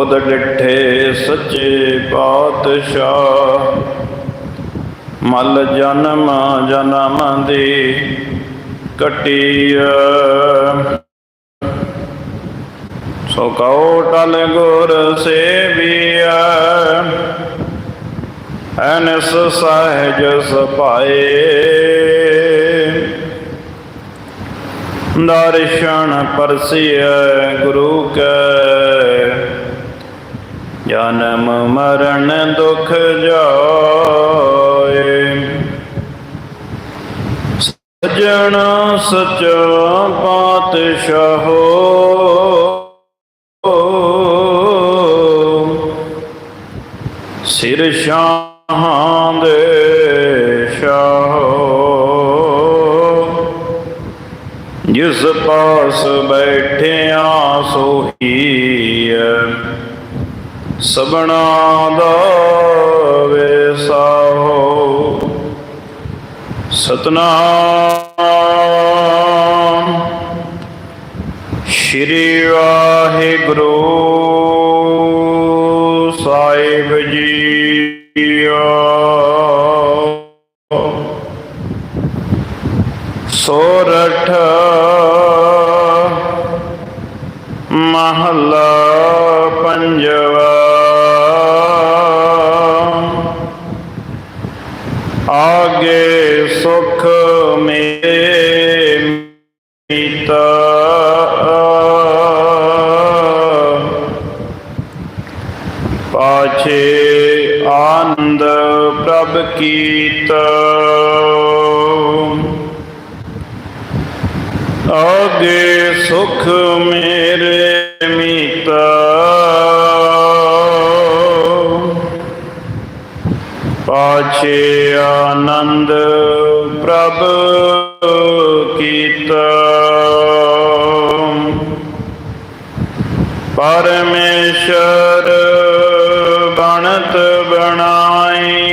ਖੁਦ ਡਿਠੇ ਸੱਚੇ ਪਾਤਸ਼ਾਹ। ਮਲ ਜਨਮ ਜਨਮ ਦੀ ਕਟੀਐ। ਸੋ ਕਉ ਟਲ ਗੁਰ ਸੇਵੀਐ। ਐਨਸ ਸਹਿਜ ਸਪਾਏ। ਦਰਸ਼ਨ ਪਰਸਿਐ ਗੁਰੂ ਕੈ। ਜਨਮ ਮਰਨ ਦੁਖ ਜਾਏ। ਸਜਣ ਸਚਾ ਪਾਤਸ਼ਾਹੋ ਸਿਰ ਸ਼ਾਹਾਂ ਦੇ ਸ਼ਾਹੋ ਜਿਸ ਪਾਸ ਬੈਠਿਆ ਸੋਹੀਐ ਸਬਣਾ ਦਾ ਵੇਸਾਹੋ ਸਤਨਾਮ। ਸ਼੍ਰੀ ਵਾਹਿਗੁਰੂ ਸਾਹਿਬ ਜੀਓ ਸੋਰਠ ਮਹਲਾ ਪੰਜਵਾ ਆਗੇ ਸੁਖ ਮੇਰੇ ਮੀਤ ਪਾਛੇ ਆਨੰਦ ਪ੍ਰਭ ਕੀਤ। ਆਗੇ ਸੁਖ ਮੇਰੇ ਪਾਛੇ ਆਨੰਦ ਪ੍ਰਭ ਕੀਤਾ। ਪਰਮੇਸ਼ਰ ਬਣਤ ਬਣਾਈ।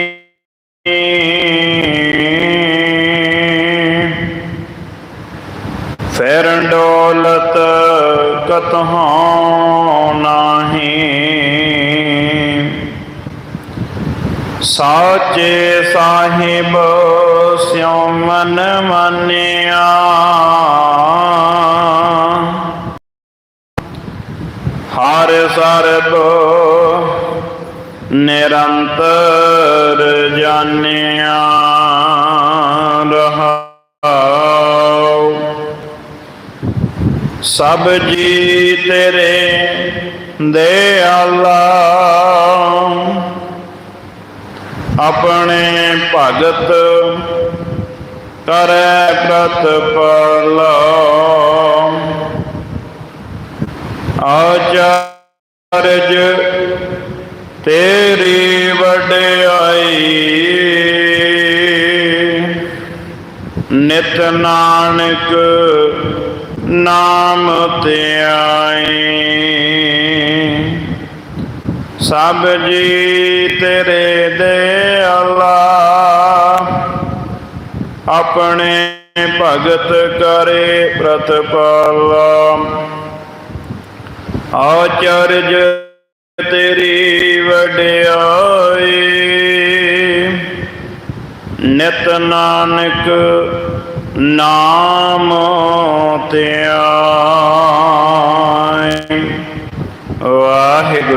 ਫਿਰ ਡੋਲਤ ਕਤਹਾਂ ਨਾਹੀ। ਸਾਚੇ ਸਾਹਿਬ ਸਿਉ ਮਨ ਮੰਨਿਆ। ਹਰ ਸਰਬ ਨਿਰੰਤਰ ਜਾਣਿਆ ਰਹਾਉ ਸਭ ਜੀ ਤੇਰੇ ਦਿਆਲਾ ਆਪਣੇ ਭਗਤ ਕਰੈ ਪ੍ਰਤਪਾਲ ਆਚਾਰਜ ਤੇਰੀ ਵਡਿਆਈ। ਨਿਤ ਨਾਨਕ ਨਾਮ ਧਿਆਈ। ਸਭ ਜੀ ਤੇਰੇ ਦਿਆਲਾ ਆਪਣੇ ਭਗਤ ਕਰੇ ਪ੍ਰਤਪਾਲ। ਆਚਰਜ ਤੇਰੀ ਵਡਿਆਈ। ਨਿਤ ਨਾਨਕ ਨਾਮ ਧਿਆਈ ਵਾਹਿਗੁਰੂ